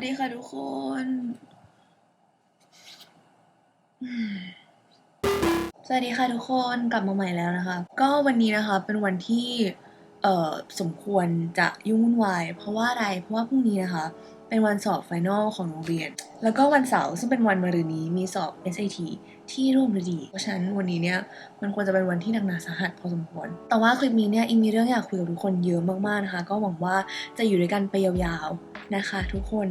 วัสดีค่ะทุกคนสวัสดีค่ะทุกคนกลับมาใหม่แล้วนะคะ ก็วันนี้นะคะเป็นวันที่เอ่อสมควรจะยุ่งวุ่นวายเพราะว่าอะไรเพราะว่าพรุ่งนี้นะคะ เป็นวันสอบไฟนอลของโรงเรียน แล้วก็วันเสาร์ซึ่งเป็นวันมะรืนนี้มีสอบ SAT ที่ร่วมฤดี เพราะฉะนั้นวันนี้เนี่ยมันควรจะเป็นวันที่หนักหนาสาหัสพอสมควร แต่ว่าคลิปนี้เนี่ยอิงมีเรื่องอยากคุยกับทุกคนเยอะมากๆนะคะ ก็หวังว่าจะอยู่ด้วยกันไปยาวๆ นะคะทุกคน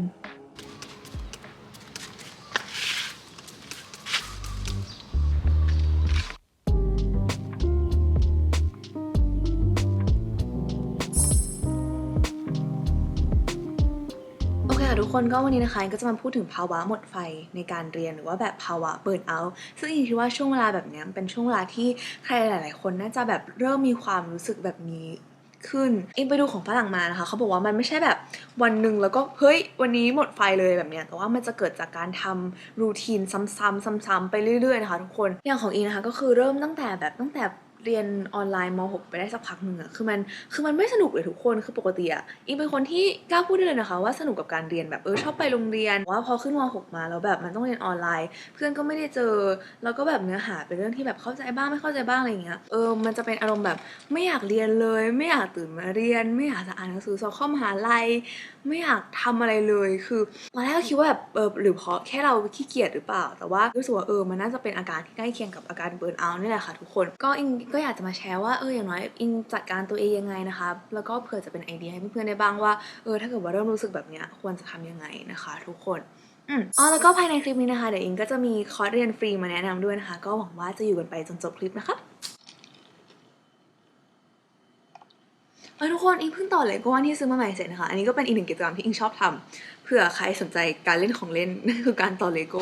โอเคค่ะทุกคนก็วันนี้นะคะก็จะมาพูดถึงภาวะหมดไฟในการเรียนหรือว่าแบบภาวะเบิร์นเอาท์ซึ่งอิงคิดว่าช่วงเวลาแบบนี้เป็นช่วงเวลาที่ใครหลาย ๆ คนน่าจะแบบเริ่มมีความรู้สึกแบบนี้ ขึ้นอิงไปดูของฝรั่งมานะคะเขาบอกว่ามันไม่ใช่แบบวันหนึ่งแล้วก็เฮ้ยวันนี้หมดไฟเลยแบบเนี้ยแต่ว่ามันจะเกิดจากการทำรูทีนซ้ำๆซ้ำๆไปเรื่อยๆนะคะทุกคนอย่างของอิงนะคะก็คือเริ่มตั้งแต่แบบตั้งแต่ เรียนออนไลน์ม .6 ไปได้สักพักหนึ่งอะคือมันคือมันไม่สนุกเลยทุกคนคือปกติอะอิงเป็นคนที่กล้าพูดได้เลยนะคะ ว่าสนุกกับการเรียนแบบเออชอบไปโรงเรียนว่าพอขึ้นม .6 มาแล้วแบบมันต้องเรียนออนไลน์ เพื่อนก็ไม่ได้เจอ แล้วก็แบบเนื้อหาเป็นเรื่องที่แบบเข้าใจบ้างไม่เข้าใจบ้างอะไรอย่างเงี้ยเออมันจะเป็นอารมณ์แบบไม่อยากเรียนเลย ไม่อยากตื่นมาเรียน ไม่อยากจะอ่านหนังสือสอบเข้ามหาลัยไม่อยากทำอะไรเลยคือตอนแรกก็คิดว่าแบบเออหรือเพราะแค่เราขี้เกียจหรือเปล่า แต่ว่ารู้สึกว่าเออมันน่าจะเป็นอาการที่ใกล้เคียงกับอาการเบิร์นเอาท์นี่แหละค่ะทุกคนก็อิงก็็อยากจะมาแชร์ว่าเอออย่างน้อยอิงจัดการตัวเองยังไงนะคะแล้วก็เผื่อจะเป็นไอเดียให้เพื่อนๆได้บ้างว่าเออถ้าเกิดว่าเริ่มรู้สึกแบบเนี้ยควรจะทำยังไงนะคะ ทุกคนอ๋อแล้วก็ภายในคลิปนี้นะคะเดี๋ยวอิงก็จะมีคอร์สเรียนฟรีมาแนะนำด้วยนะคะ ก็หวังว่าจะอยู่กันไปจนจบคลิปนะคะเออทุกคนอิงเพิ่งต่อเลยก็ว่าที่ซื้อมาใหม่เสร็จนะคะอันนี้ก็เป็นอีกหนึ่งกิจกรรมที่อิงชอบทำเผื่อใครสนใจการเล่นของเล่นนั่นคือการต่อเลโก้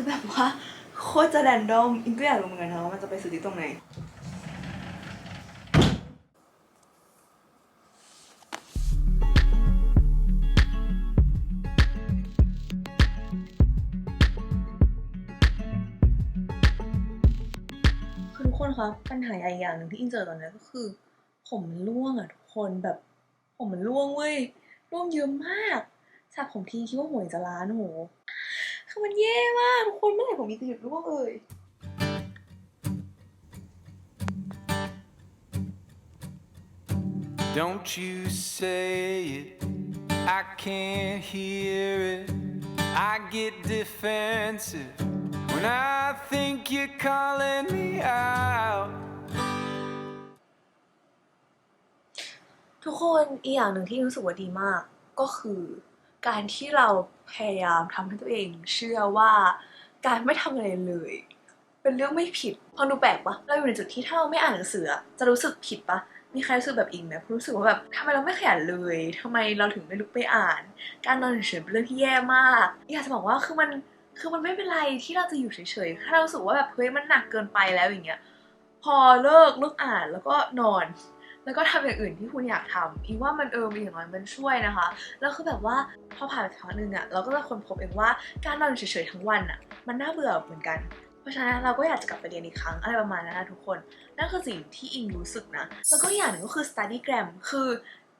คือแบบว่าโคตรจะแรนดอมอิงก็อยากรู้เหมือนกันนะว่ามันจะไปสุดที่ตรงไหน คือทุกคนคะปัญหาใหญ่อย่างหนึ่งที่อิงเจอตอนนี้ก็คือ ผมมันร่วงอะทุกคนแบบ ผมมันร่วงเว้ยร่วงเยอะมากสระผมทีคิดว่าหัวจะล้านโห คือมันแย่มากทุกคนเมื่อไหร่ผมมีจะหยุดร่วงเอ่ย Don't you say it, I can't hear it. I get defensive when I think you're calling me out. ทุกคนอีกอย่างหนึ่งที่รู้สึกว่าดีมากก็คือ การที่เราพยายามทำให้ตัวเองเชื่อว่าการไม่ทำอะไรเลย เป็นเรื่องไม่ผิดพอดูแปลกปะเราอยู่ในจุดที่ถ้าเราไม่อ่านหนังสือจะรู้สึกผิดปะมีใครรู้สึกแบบอิงไหมรู้สึกว่าแบบทำไมเราไม่ขยันเลยทำไมเราถึงไม่ลุกไปอ่าน การนอนเฉยๆเป็นเรื่องที่แย่มาก อยากจะบอกว่าคือมันคือมันไม่เป็นไรที่เราจะอยู่เฉยๆถ้าเราสึกว่าแบบเฮ้ยมันหนักเกินไปแล้วอย่างเงี้ย พอเลิกเลิกอ่านแล้วก็นอน แล้วก็ทำอย่างอื่นที่คุณอยากทำอีกว่ามันเออมีอย่างน้อยมันช่วยนะคะ แล้วคือแบบว่าพอผ่านไปพักหนึ่งอะเราก็จะค้นพบเองว่าการนอนเฉยๆทั้งวันอะมันน่าเบื่อเหมือนกัน เพราะฉะนั้นเราก็อยากจะกลับไปเรียนอีกครั้งอะไรประมาณนั้นนะทุกคน นั่นคือสิ่งที่อิงรู้สึกนะ แล้วก็อีกอย่างหนึ่งก็คือ studygram คือ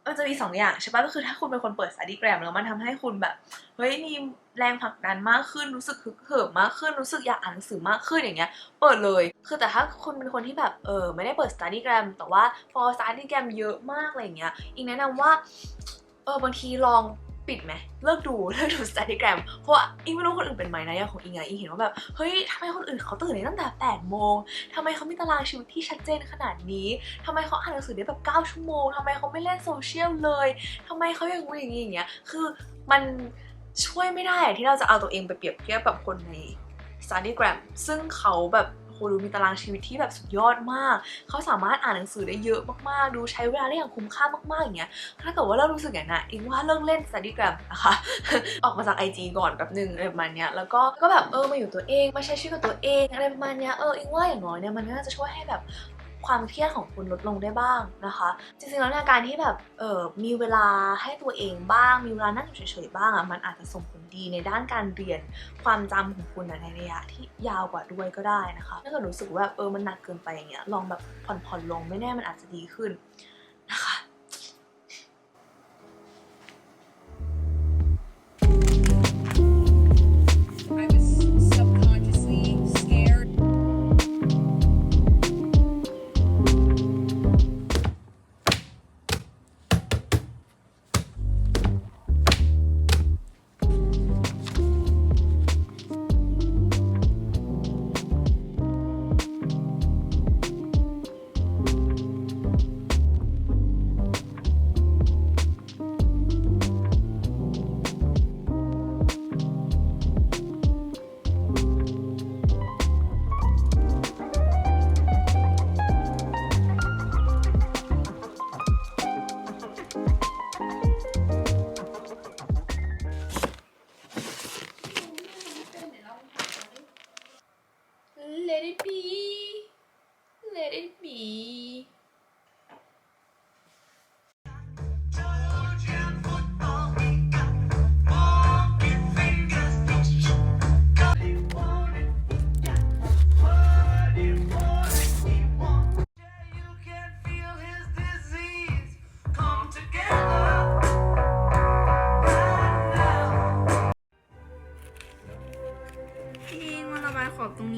มันจะมีสองอย่างใช่ปะก็คือถ้าคุณเป็นคนเปิดสตานิแกรมแล้วมันทำให้คุณแบบเฮ้ยมีแรงผลักดันมากขึ้นรู้สึกฮึกเหิมมากขึ้นรู้สึกอยากอ่านหนังสือมากขึ้นอย่างเงี้ย เปิดเลย คือแต่ถ้าคุณเป็นคนที่แบบเออไม่ได้เปิดสตานิแกรมแต่ว่า for studygram เยอะมากอะไรเงี้ยอีกแนะนำว่าเออบางทีลอง ปิดไหมเลิกดูเลิกดูสแตติแกรมเพราะอิงไม่รู้คนอื่นเป็นไหมนะอย่างของอิงอะอิงเห็นว่าแบบเฮ้ยทำไมคนอื่นเขาตื่นตั้งแต่8โมงทำไมเขามีตารางชีวิตที่ชัดเจนขนาดนี้ทำไมเขาอ่านหนังสือได้แบบ9ชั่วโมงทำไมเขาไม่เล่นโซเชียลเลยทำไมเขาอย่างงู้อย่างนี้อย่างเงี้ยคือมันช่วยไม่ได้ที่เราจะเอาตัวเองไปเปรียบเทียบกับคนใน s t u d y g r a m ซึ่งเขาแบบ โหดูมีตารางชีวิตที่แบบสุดยอดมาก เขาสามารถอ่านหนังสือได้เยอะมากๆ ดูใช้เวลาได้อย่างคุ้มค่ามากๆอย่างเงี้ย ถ้าเกิดว่าเรารู้สึกอย่างนั้นอิงว่าเลิกเล่น s t u d y g r a m นะคะ ออกมาจากไอจีก่อนแบบหนึ่งอะไรประมาณเนี้ย แล้วก็ก็แบบเออมาอยู่ตัวเอง มาใช้ชีวิตกับตัวเองอะไรประมาณเนี้ย เอออิงว่าอย่างน้อยเนี่ยมันน่าจะช่วยให้แบบ ความเครียดของคุณลดลงได้บ้างนะคะ จริงๆแล้วเนี่ยการที่แบบเออมีเวลาให้ตัวเองบ้าง มีเวลานั่งอยู่เฉยๆบ้างอะมันอาจจะส่งผลดีในด้านการเรียนความจำของคุณอะในระยะที่ยาวกว่าด้วยก็ได้นะคะถ้าเกิดรู้สึกว่าเออมันหนักเกินไปอย่างเงี้ยลองแบบผ่อนๆลงไม่แน่มันอาจจะดีขึ้น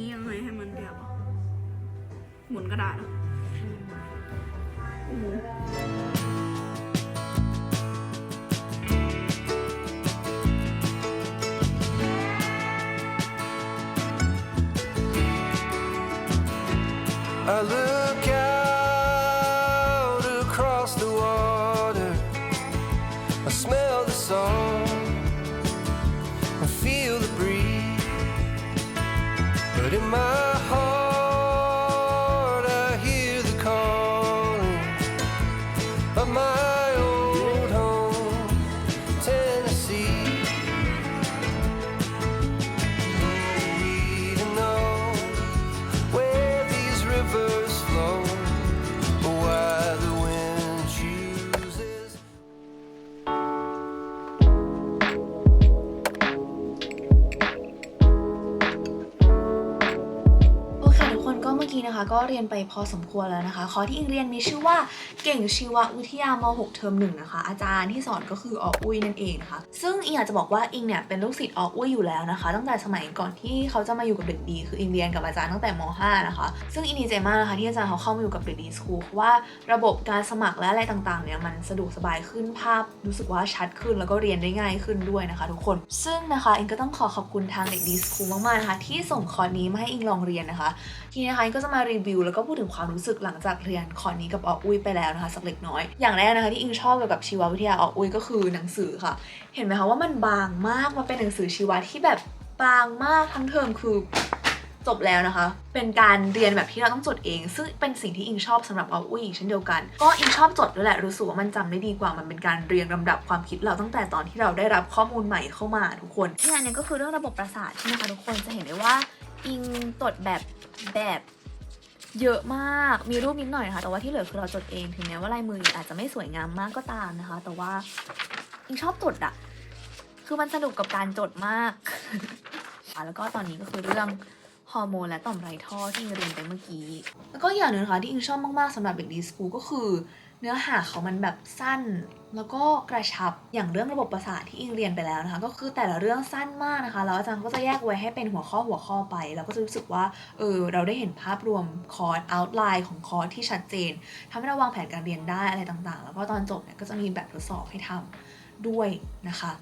นี้ยังไงให้มันเรียบหมุนกระดาษ in my นะคะก็เรียนไปพอสมควรแล้วนะคะ คอร์สที่อิงเรียนมีชื่อว่าเก่งชีววิทยาม .6 เทอมหนึ่งนะคะ อาจารย์ที่สอนก็คืออออุ้ยนั่นเองนะคะ ซึ่งอิงอยากจะบอกว่าอิงเนี่ยเป็นลูกศิษย์อออุ้ยอยู่แล้วนะคะ ตั้งแต่สมัยก่อนที่เขาจะมาอยู่กับเด็กดี คืออิงเรียนกับอาจารย์ตั้งแต่ม .5 นะคะ ซึ่งอินดีใจมากนะคะที่อาจารย์เขาเข้ามาอยู่กับเด็กดีสคูลเพราะว่าระบบการสมัครและอะไรต่างๆเนี่ยมันสะดวกสบายขึ้นภาพรู้สึกว่าชัดขึ้นแล้วก็เรียนได้ง่ายขึ้นด้วยนะคะ ทุกคนซึ่งนะคะอิงก็ต้องขอขอบคุณทางเด็กดีสคูลมากๆนะคะที่ส่งคอร์สนี้มาให้อิงลองเรียนนะคะ ทีนี้นะคะอิงก็จะมารีวิวแล้วก็พูดถึงความรู้สึกหลังจากเรียนคอร์สนี้กับออกอุ้ยไปแล้วนะคะสักเล็กน้อย อย่างแรกนะคะที่อิงชอบเกี่ยวกับชีววิทยาออกอุ้ยก็คือหนังสือค่ะ เห็นไหมคะว่ามันบางมากมันเป็นหนังสือชีวะที่แบบบางมากทั้งเทอมคือจบแล้วนะคะ เป็นการเรียนแบบที่เราต้องจดเอง ซึ่งเป็นสิ่งที่อิงชอบสำหรับเอาอุ้ยอีกเช่นเดียวกัน ก็อิงชอบจดด้วยแหละ รู้สึกว่ามันจำได้ดีกว่า มันเป็นการเรียงลำดับความคิดเราตั้งแต่ตอนที่เราได้รับข้อมูลใหม่เข้ามาทุกคนที่อันนี้ก็คือเรื่องระบบประสาทใช่ไหมคะทุกคน จะเห็นได้ว่าอิงจดแบบแบบ เยอะมาก มีรูปนิดหน่อยนะคะ แต่ว่าที่เหลือคือเราจดเอง ถึงแม้ว่าลายมืออาจจะไม่สวยงามมากก็ตามนะคะ แต่ว่าอิงชอบจดอะคือมันสนุกกับการจดมาก แล้วก็ตอนนี้ก็คือเรื่องฮอร์โมนและต่อมไรท่อที่อิงเรียนไปเมื่อกี้ แล้วก็อย่างหนึ่งนะคะที่อิงชอบมากๆสำหรับเด็กดีสกูลก็คือ เนื้อหาเขามันแบบสั้น แล้วก็กระชับอย่างเรื่องระบบประสาทที่อิงเรียนไปแล้วนะคะ ก็คือแต่ละเรื่องสั้นมากนะคะแล้วอาจารย์ก็จะแยกไว้ให้เป็นหัวข้อหัวข้อไปแล้วก็จะรู้สึกว่าเออเราได้เห็นภาพรวมคอร์ส outline ของคอร์สที่ชัดเจนทำให้เราวางแผนการเรียนได้อะไรต่างๆ แล้วก็ตอนจบเนี่ยก็จะมีแบบทดสอบให้ทำด้วยนะคะ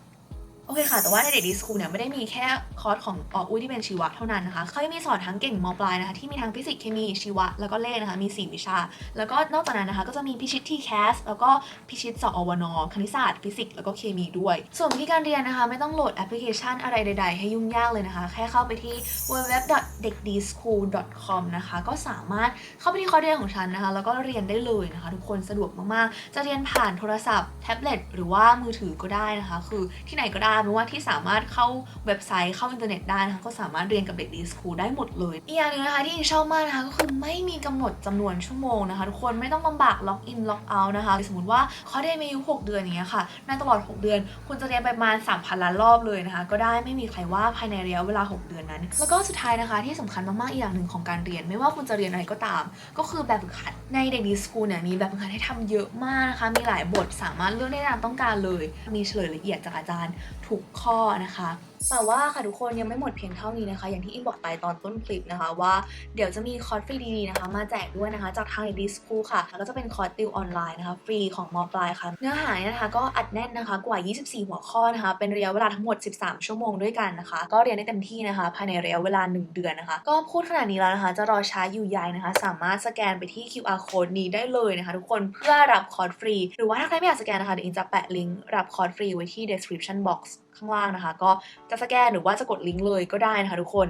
โอเคค่ะ แต่ว่าในเด็กดีสคูลเนี่ยไม่ได้มีแค่คอร์สของอออุ้ยที่เป็นชีวะเท่านั้นนะคะ เขายังมีสอนทั้งเก่งมปลายนะคะ ที่มีทั้งฟิสิกส์เคมีชีวะ แล้วก็เลขนะคะ มี 4 วิชา แล้วก็นอกจากนั้นนะคะ ก็จะมีพิชิตที่แคส แล้วก็พิชิตสอวนคณิตศาสตร์ฟิสิกส์แล้วก็เคมีด้วย ส่วนวิธีการเรียนนะคะ ไม่ต้องโหลดแอปพลิเคชันอะไรใด ๆ ให้ยุ่งยากเลยนะคะ แค่เข้าไปที่ www.dekdschool.com นะคะ ก็สามารถเข้าไปที่คอร์สเรียนของฉันนะคะ แล้วก็เรียนได้เลยนะคะ ทุกคนสะดวกมากๆ จะเรียนผ่านโทรศัพท์แท็บเล็ตหรือว่ามือถือก็ได้นะคะ คือที่ไหนก็ได้ไม่ว่าที่สามารถเข้าเว็บไซต์เข้าอินเทอร์เน็ตได้นะคะก็สามารถเรียนกับเด็กดีสคูลได้หมดเลยอีกอย่างหนึงนะคะที่อิงชอบมากนะคะก็คือไม่มีกำหนดจำนวนชั่วโมงนะคะทุกคนไม่ต้องลำบากล็อกอินล็อกเอาท์นะคะสมมติว่าคอร์สเรียนมีอายุ6เดือนอย่างเงี้ยค่ะในตลอด 6 เดือน คุณจะเรียนไปประมาณ3,000ล้านรอบเลยนะคะก็ได้ไม่มีใครว่าภายในระยะเวลา 6 เดือนนั้น แล้วก็สุดท้ายนะคะที่สำคัญมากๆอีกอย่างหนึ่งของการเรียน ไม่ว่าคุณจะเรียนอะไรก็ตาม ก็คือแบบฝึกหัดในเด็กดีสคูลเนี่ยมีแบบฝึกหัดให้ทำเยอะมากนะคะมีหลายบทสามารถเลือกได้ตามต้องการเลย มีเฉลยละเอียดจากอาจารย์ทุกข้อนะคะ แต่ว่าค่ะทุกคนยังไม่หมดเพียงเท่านี้นะคะ อย่างที่อิงบอกไปตอนต้นคลิปนะคะว่าเดี๋ยวจะมีคอร์สฟรีดีๆนะคะ มาแจกด้วยนะคะจากทางดีสคูค่ะ แล้วก็จะเป็นคอร์สติวออนไลน์นะคะ ฟรีของมอปลายค่ะ เนื้อหานะคะ ก็อัดแน่นนะคะกว่า 24 หัวข้อนะคะ เป็นระยะเวลาทั้งหมด 13 ชั่วโมงด้วยกันนะคะ ก็เรียนได้เต็มที่นะคะ ภายในระยะเวลา 1 เดือนนะคะ ก็พูดขนาดนี้แล้วนะคะ จะรอช้าอยู่ใยนะคะ สามารถสแกนไปที่ QR code นี้ได้เลยนะคะ ทุกคนเพื่อรับคอร์สฟรี หรือว่าถ้าใครไม่อยากสแกนนะคะเดี๋ยวอิงจะแปะลิงก์รับคอร์สฟรีไว้ที่ description box ข้างล่างนะคะ ก็จะสแกนหรือว่าจะกดลิงก์เลยก็ได้นะคะทุกคน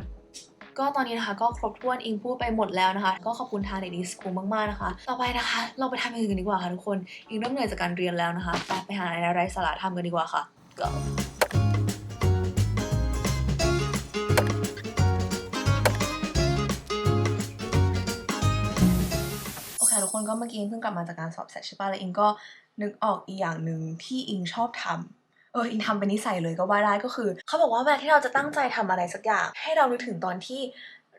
ก็ตอนนี้นะคะก็ครบถ้วนอิงพูดไปหมดแล้วนะคะ ก็ขอบคุณทางเด็กดีสคูมากๆนะคะ ต่อไปนะคะ เราไปทำอย่างอื่นดีกว่าค่ะทุกคนอิงเริ่มเหนื่อยจากการเรียนแล้วนะคะไปไปหาอะไรสาระทำกันดีกว่าค่ะ go โอเคทุกคนก็เมื่อกี้อิงเพิ่งกลับมาจากการสอบเสร็จใช่ป่ะแล้วอิงก็นึกออกอีกอย่างหนึ่งที่อิงชอบทำ เอออินทำเป็นนิสัยเลยก็ว่าได้ก็คือ เขาบอกว่าเวลาที่เราจะตั้งใจทำอะไรสักอย่าง ให้เรานึกถึงตอนที่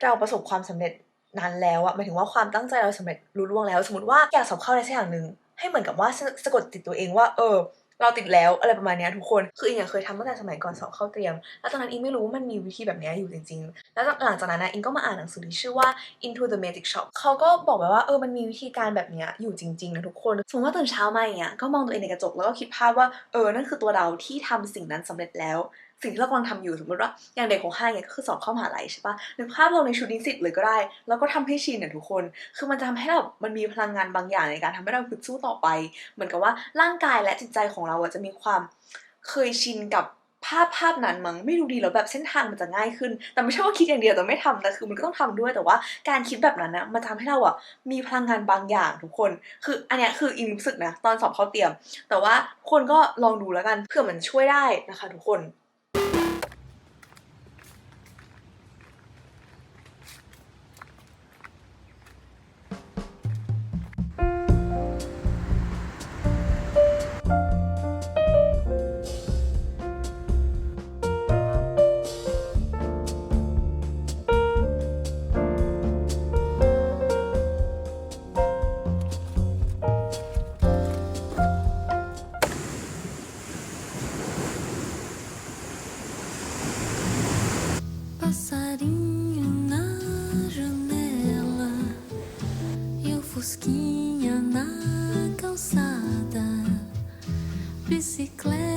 เราประสบความสำเร็จนั้นแล้วอะหมายถึงว่าความตั้งใจเราสำเร็จรู้ล่วงแล้ว สมมติว่าอยากสอบเข้าอะไรสักอย่างหนึ่งให้เหมือนกับว่าสะกดติดตัวเองว่า เออ เราติดแล้วอะไรประมาณนี้ทุกคนคืออิงเคยทำตั้งแต่สมัยก่อนสอบเข้าเตรียม แล้วตอนนั้นอิงไม่รู้ว่ามันมีวิธีแบบนี้อยู่จริง ๆ แล้วหลังจากนั้นนะอิงก็มาอ่านหนังสือที่ชื่อว่า Into the Magic Shop เขาก็บอกไว้ว่าเออมันมีวิธีการแบบนี้อยู่จริงๆนะทุกคนสมมติว่าตื่นเช้ามาอย่างเงี้ยก็มองตัวเองในกระจกแล้วก็คิดภาพว่าเออนั่นคือตัวเราที่ทำสิ่งนั้นสำเร็จแล้ว สิ่งที่เรากำลังทำอยู่สมมติว่าอย่างเด็กของห้าเนี่ยก็คือสอบเข้ามหาลัยใช่ปะนึกภาพเราในชุดนิสิตเลยก็ได้ แล้วก็ทำให้ชินเนี่ยทุกคน คือมันจะทำให้เรา มันมีพลังงานบางอย่างในการทำให้เราพึกสู้ต่อไป เหมือนกับว่าร่างกายและจิตใจของเราอะจะมีความเคยชินกับภาพภาพนั้นมั้งไม่รู้ดีแล้วแบบเส้นทางมันจะง่ายขึ้น แต่ไม่ใช่ว่าคิดอย่างเดียวแต่ไม่ทำแต่คือมันก็ต้องทำด้วยแต่ว่าการคิดแบบนั้นนะมันทำให้เราอะมีพลังงานบางอย่างทุกคน คืออันเนี้ยคืออินรู้สึกนะตอนสอบเข้าเตรียม แต่ว่าคนก็ลองดูแล้วกันเผื่อมันช่วยได้นะคะ ทุกคน bicicleta.